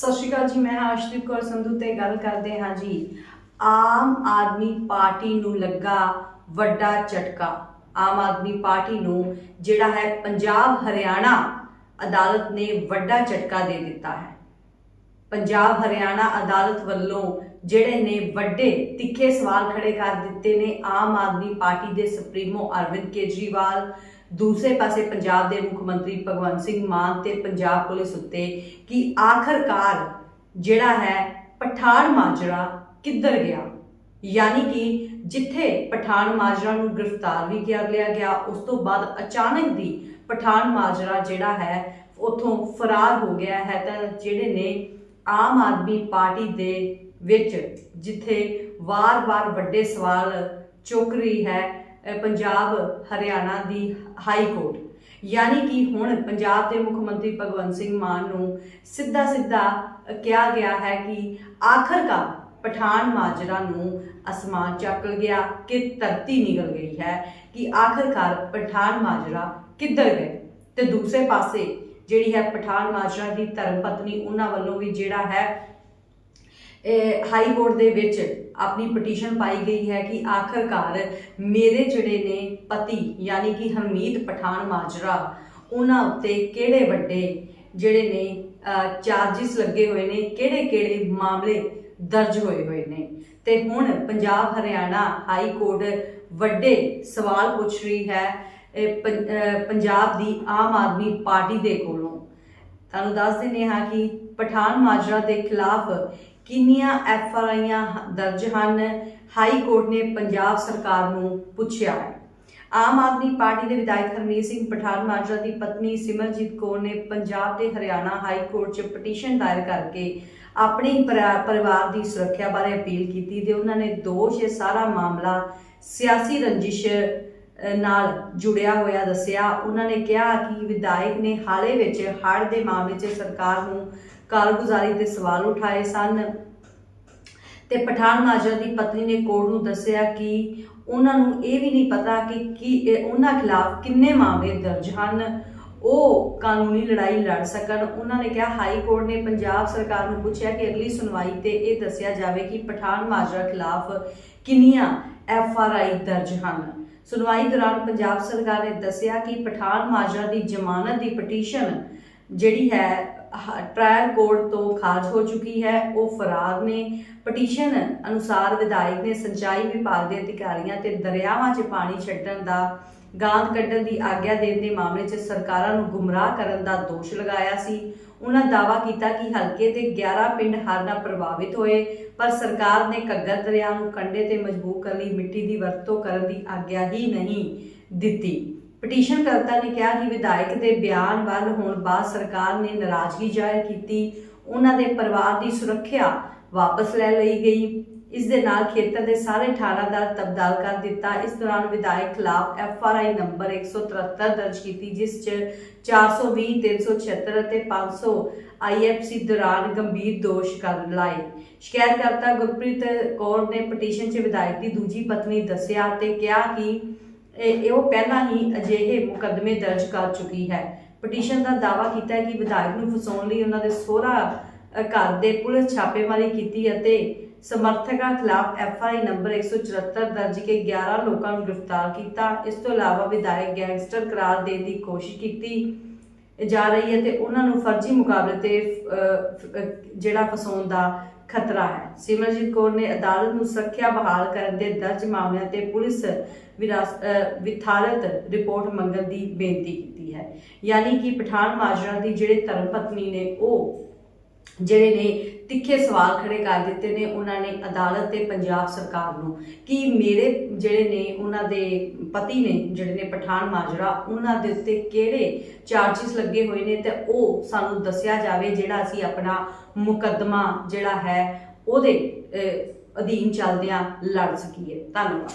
ਸਤਿ ਸ਼੍ਰੀ ਅਕਾਲ ਜੀ, ਮੈਂ ਹਾਂ ਕੌਰ ਸੰਧੂ ਤੇ ਗੱਲ ਕਰਦੇ ਹਾਂ ਜੀ। ਆਮ ਆਦਮੀ ਪਾਰਟੀ ਨੂੰ ਲੱਗਾ ਵੱਡਾ ਝਟਕਾ। ਆਮ ਆਦਮੀ ਪਾਰਟੀ ਨੂੰ ਜਿਹੜਾ ਹੈ ਪੰਜਾਬ, ਹਰਿਆਣਾ ਅਦਾਲਤ ਨੇ ਵੱਡਾ ਝਟਕਾ ਦੇ ਦਿੱਤਾ ਹੈ। ਪੰਜਾਬ, ਹਰਿਆਣਾ ਅਦਾਲਤ ਵੱਲੋਂ ਜਿਹੜੇ ਨੇ ਵੱਡੇ ਤਿੱਖੇ ਸਵਾਲ ਖੜੇ ਕਰ ਦਿੱਤੇ ਨੇ ਆਮ ਆਦਮੀ ਪਾਰਟੀ ਦੇ ਸੁਪਰੀਮੋ ਅਰਵਿੰਦ ਕੇਜਰੀਵਾਲ ਦੂਸਰੇ ਪਾਸੇ ਪੰਜਾਬ ਦੇ ਮੁੱਖ ਮੰਤਰੀ ਭਗਵੰਤ ਸਿੰਘ ਮਾਨ ਤੇ ਪੰਜਾਬ ਪੁਲਿਸ ਉੱਤੇ ਕਿ ਆਖਰਕਾਰ ਜਿਹੜਾ ਹੈ ਪਠਾਨ ਮਾਜਰਾ ਕਿੱਧਰ ਗਿਆ? ਯਾਨੀ ਕਿ ਜਿੱਥੇ ਪਠਾਨ ਮਾਜਰਾ ਨੂੰ ਗ੍ਰਿਫਤਾਰ ਵੀ ਕਰ ਲਿਆ ਗਿਆ, ਉਸ ਤੋਂ ਬਾਅਦ ਅਚਾਨਕ ਦੀ ਪਠਾਨ ਮਾਜਰਾ ਜਿਹੜਾ ਹੈ ਉਥੋਂ ਫਰਾਰ ਹੋ ਗਿਆ ਹੈ ਤਾਂ ਜਿਹੜੇ ਨੇ ਆਮ ਆਦਮੀ ਪਾਰਟੀ ਦੇ ਵਿੱਚ ਜਿੱਥੇ ਵਾਰ-ਵਾਰ ਵੱਡੇ ਸਵਾਲ ਚੁੱਕ ਰਹੀ ਹੈ ਪੰਜਾਬ, ਹਰਿਆਣਾ ਦੀ ਹਾਈ ਕੋਰਟ। ਯਾਨੀ ਕਿ ਹੁਣ ਪੰਜਾਬ ਦੇ ਮੁੱਖ ਮੰਤਰੀ ਭਗਵੰਤ ਸਿੰਘ ਮਾਨ ਨੂੰ ਸਿੱਧਾ ਸਿੱਧਾ ਕਿਹਾ ਗਿਆ ਹੈ ਕਿ ਆਖਰਕਾਰ ਪਠਾਨ ਮਾਜਰਾ ਨੂੰ ਅਸਮਾਨ ਚੱਕਲ ਗਿਆ, ਕਿ ਧਰਤੀ ਨਿਕਲ ਗਈ ਹੈ, ਕਿ ਆਖਰਕਾਰ ਪਠਾਨ ਮਾਜਰਾ ਕਿੱਧਰ ਗਏ। ਤੇ ਦੂਸਰੇ ਪਾਸੇ ਜਿਹੜੀ ਹੈ ਪਠਾਨ ਮਾਜਰਾ ਦੀ ਧਰਮ ਪਤਨੀ ਉਹਨਾਂ ਵੱਲੋਂ ਵੀ ਜਿਹੜਾ ਹੈ ਹਾਈ ਕੋਰਟ ਦੇ ਵਿੱਚ ਆਪਣੀ ਪਟੀਸ਼ਨ ਪਾਈ ਗਈ ਹੈ ਕਿ ਆਖਰਕਾਰ ਮੇਰੇ ਜਿਹੜੇ ਨੇ ਪਤੀ, ਯਾਨੀ ਕਿ ਹਰਮੀਤ ਪਠਾਨ ਮਾਜਰਾ, ਉਹਨਾਂ ਉੱਤੇ ਕਿਹੜੇ ਵੱਡੇ ਜਿਹੜੇ ਨੇ ਚਾਰजेस ਲੱਗੇ ਹੋਏ ਨੇ ਕਿਹੜੇ ਕਿਹੜੇ ਮਾਮਲੇ ਦਰਜ ਹੋਏ ਹੋਏ ਨੇ? ਤੇ ਹੁਣ ਪੰਜਾਬ ਹਰਿਆਣਾ ਹਾਈ ਕੋਰਟ ਵੱਡੇ ਸਵਾਲ ਪੁੱਛ ਰਹੀ ਹੈ ਪੰ- ਪੰਜਾਬ ਦੀ ਆਮ ਆਦਮੀ ਪਾਰਟੀ ਦੇ ਕੋਲੋਂ। ਤੁਹਾਨੂੰ ਦੱਸ ਦਿੰਦੇ ਹਾਂ ਕਿ ਪਠਾਨ ਮਾਜਰਾ ਦੇ ਖਿਲਾਫ ਕਿੰਨੀਆਂ ਐਫ ਆਰ ਆਈਆਂ ਦਰਜ ਹਨ? ਹਾਈ ਕੋਰਟ ਨੇ ਪੰਜਾਬ ਸਰਕਾਰ ਨੂੰ ਪੁੱਛਿਆ ਹੈ। ਆਮ ਆਦਮੀ ਪਾਰਟੀ ਦੇ ਵਿਧਾਇਕ ਹਰਮੀਤ ਸਿੰਘ ਪਠਾਨ ਮਾਜਰਾ ਦੀ ਪਤਨੀ ਸਿਮਰਜੀਤ ਕੌਰ ਨੇ ਪੰਜਾਬ ਤੇ ਹਰਿਆਣਾ ਹਾਈ ਕੋਰਟ 'ਚ ਪਟੀਸ਼ਨ ਦਾਇਰ ਕਰਕੇ ਆਪਣੇ ਪਰਿਵਾਰ ਦੀ ਸੁਰੱਖਿਆ ਬਾਰੇ ਅਪੀਲ ਕੀਤੀ ਤੇ ਉਹਨਾਂ ਨੇ ਦੋਸ਼ ਇਹ ਸਾਰਾ ਮਾਮਲਾ ਸਿਆਸੀ ਰੰਜਿਸ਼ ਨਾਲ ਜੁੜਿਆ ਹੋਇਆ ਦੱਸਿਆ। ਉਹਨਾਂ ਨੇ ਕਿਹਾ ਕਿ ਵਿਧਾਇਕ ਨੇ ਹਾਲੇ ਵਿੱਚ ਹੜ੍ਹ ਦੇ ਮਾਮਲੇ 'ਚ ਸਰਕਾਰ ਨੂੰ ਕਾਰਗੁਜ਼ਾਰੀ ਤੇ ਸਵਾਲ ਉਠਾਏ ਸਨ। ਤੇ ਪਠਾਨ ਮਾਜਰਾ ਦੀ ਪਤਨੀ ਨੇ ਕੋਰਟ ਨੂੰ ਦੱਸਿਆ ਕਿ ਉਹਨਾਂ ਨੂੰ ਇਹ ਵੀ ਨਹੀਂ ਪਤਾ ਕਿ ਕੀ ਉਹਨਾਂ ਖਿਲਾਫ ਕਿੰਨੇ ਮਾਮਲੇ ਦਰਜ ਹਨ। ਉਹ ਕਾਨੂੰਨੀ ਲੜਾਈ ਲੜ ਸਕਣ। ਉਹਨਾਂ ਨੇ ਕਿਹਾ, ਹਾਈ ਕੋਰਟ ਨੇ ਪੰਜਾਬ ਸਰਕਾਰ ਨੂੰ ਪੁੱਛਿਆ ਕਿ ਅਗਲੀ ਸੁਣਵਾਈ ਤੇ ਇਹ ਦੱਸਿਆ ਜਾਵੇ ਕਿ ਪਠਾਨ ਮਾਜਰਾ ਖਿਲਾਫ ਕਿੰਨੀਆਂ ਐਫ ਆਰ ਆਈ ਦਰਜ ਹਨ। ਸੁਣਵਾਈ ਦੌਰਾਨ ਪੰਜਾਬ ਸਰਕਾਰ ਨੇ ਦੱਸਿਆ ਕਿ ਪਠਾਨ ਮਾਜਰਾ ਦੀ ਜ਼ਮਾਨਤ ਦੀ ਪਟੀਸ਼ਨ ਜਿਹੜੀ ਹੈ ਟ੍ਰਾਇਲ ਕੋਰਟ ਤੋਂ ਖਾਰਜ ਹੋ ਚੁੱਕੀ ਹੈ। ਉਹ ਫਰਾਰ ਨੇ। ਪਟੀਸ਼ਨ ਅਨੁਸਾਰ ਵਿਧਾਇਕ ਨੇ ਸਿੰਚਾਈ ਵਿਭਾਗ ਦੇ ਅਧਿਕਾਰੀਆਂ ਤੇ ਦਰਿਆਵਾਂ 'ਚ ਪਾਣੀ ਛੱਡਣ ਦਾ, ਗਾਂਦ ਕੱਢਣ ਦੀ ਆਗਿਆ ਦੇਣ ਦੇ ਮਾਮਲੇ 'ਚ ਸਰਕਾਰਾਂ ਨੂੰ ਗੁੰਮਰਾਹ ਕਰਨ ਦਾ ਦੋਸ਼ ਲਗਾਇਆ ਸੀ। ਉਹਨਾਂ ਦਾਅਵਾ ਕੀਤਾ ਕਿ ਹਲਕੇ ਦੇ 11 ਪਿੰਡ ਹੜ੍ਹ ਨਾਲ ਪ੍ਰਭਾਵਿਤ ਹੋਏ, ਪਰ ਸਰਕਾਰ ਨੇ ਘੱਗਰ ਦਰਿਆ ਨੂੰ ਕੰਢੇ ਤੇ ਮਜਬੂਰ ਕਰਨ ਲਈ ਮਿੱਟੀ ਦੀ ਵਰਤੋਂ ਕਰਨ ਦੀ ਆਗਿਆ ਹੀ ਨਹੀਂ ਦਿੱਤੀ। ਪਟੀਸ਼ਨ ਕਰਤਾ ਨੇ ਕਿਹਾ ਕਿ ਵਿਧਾਇਕ ਦੇ ਬਿਆਨ ਵੱਲ ਹੋਣ ਬਾਅਦ ਸਰਕਾਰ ਨੇ ਨਾਰਾਜ਼ਗੀ ਜ਼ਾਹਿਰ ਕੀਤੀ। ਉਹਨਾਂ ਦੇ ਪਰਿਵਾਰ ਦੀ ਸੁਰੱਖਿਆ ਵਾਪਸ ਲੈ ਲਈ ਗਈ। ਇਸ ਦੇ ਨਾਲ ਖੇਤਰ ਦੇ ਸਾਰੇ ਥਾਣਾਦਾਰ ਤਬਦਾਲ ਕਰ ਦਿੱਤਾ। ਇਸ ਦੌਰਾਨ ਵਿਧਾਇਕ ਖਿਲਾਫ ਐਫ ਆਰ ਆਈ ਨੰਬਰ 173 ਦਰਜ ਕੀਤੀ, ਜਿਸ 'ਚ 420 376 ਅਤੇ 500 ਆਈਐਫਸੀ ਦੌਰਾਨ ਗੰਭੀਰ ਦੋਸ਼ ਕਰ ਲਾਏ। ਸ਼ਿਕਾਇਤਕਰਤਾ ਗੁਰਪ੍ਰੀਤ ਕੌਰ ਨੇ ਪਟੀਸ਼ਨ 'ਚ ਵਿਧਾਇਕ ਦੀ ਦੂਜੀ ਪਤਨੀ ਦੱਸਿਆ ਤੇ ਕਿਹਾ ਕਿ ਉਹ ਪਹਿਲਾਂ ਹੀ ਅਜਿਹੇ ਮੁਕੱਦਮੇ ਦਰਜ ਕਰ ਚੁੱਕੀ ਹੈ। ਪਟੀਸ਼ਨ ਦਾ ਦਾਅਵਾ ਕੀਤਾ ਹੈ ਕਿ ਵਿਧਾਇਕ ਨੂੰ ਫਸਾਉਣ ਲਈ ਉਹਨਾਂ ਦੇ ਸਹੁਰਾ ਘਰ ਦੇ ਪੁਲਿਸ ਛਾਪੇਮਾਰੀ ਕੀਤੀ ਅਤੇ ਸਮਰਥਕਾਂ ਖਿਲਾਫ ਐਫ ਆਈ ਨੰਬਰ 174 ਦਰਜ ਕੇ 11 ਲੋਕਾਂ ਨੂੰ ਗ੍ਰਿਫਤਾਰ ਕੀਤਾ। ਇਸ ਤੋਂ ਇਲਾਵਾ ਵਿਧਾਇਕ ਗੈਂਗਸਟਰ ਕਰਾਰ ਦੇਣ ਦੀ ਕੋਸ਼ਿਸ਼ ਕੀਤੀ ਜਾ ਰਹੀ ਹੈ ਤੇ ਉਹਨਾਂ ਨੂੰ ਫਰਜ਼ੀ ਮੁਕਾਬਲੇ ਤੇ ਜਿਹੜਾ ਫਸਾਉਣ ਦਾ ਖਤਰਾ ਹੈ। ਸਿਮਰਜੀਤ ਕੌਰ ਨੇ ਅਦਾਲਤ ਨੂੰ ਸੁਰੱਖਿਆ ਬਹਾਲ ਕਰਨ ਦੇ ਦਰਜ ਮਾਮਲਿਆਂ ਤੇ ਪੁਲਿਸ ਵਿਰਾਸ- ਵਿਥਾਰਤ ਰਿਪੋਰਟ ਮੰਗਣ ਦੀ ਬੇਨਤੀ ਕੀਤੀ ਹੈ। ਯਾਨੀ ਕਿ ਪਠਾਨ ਮਾਜਰਾ ਦੀ ਜਿਹੜੇ ਧਰਮ ਪਤਨੀ ਨੇ, ਉਹ ਜਿਹੜੇ ਨੇ ਤਿੱਖੇ ਸਵਾਲ ਖੜੇ ਕਰ ਦਿੱਤੇ ਨੇ, ਉਹਨਾਂ ਨੇ ਅਦਾਲਤ ਤੇ ਪੰਜਾਬ ਸਰਕਾਰ ਨੂੰ ਕਿ ਮੇਰੇ ਜਿਹੜੇ ਨੇ, ਉਹਨਾਂ ਦੇ ਪਤੀ ਨੇ ਜਿਹੜੇ ਨੇ ਪਠਾਨ ਮਾਜਰਾ, ਉਹਨਾਂ ਦੇ ਉੱਤੇ ਕਿਹੜੇ ਚਾਰजेस ਲੱਗੇ ਹੋਏ ਨੇ ਤੇ ਉਹ ਸਾਨੂੰ ਦੱਸਿਆ ਜਾਵੇ ਜਿਹੜਾ ਅਸੀਂ ਆਪਣਾ ਮੁਕੱਦਮਾ ਜਿਹੜਾ ਹੈ, ਉਹਦੇ ਅਧੀਨ ਚੱਲਦਿਆਂ ਲੜ ਸਕੀਏ। ਧੰਨਵਾਦ।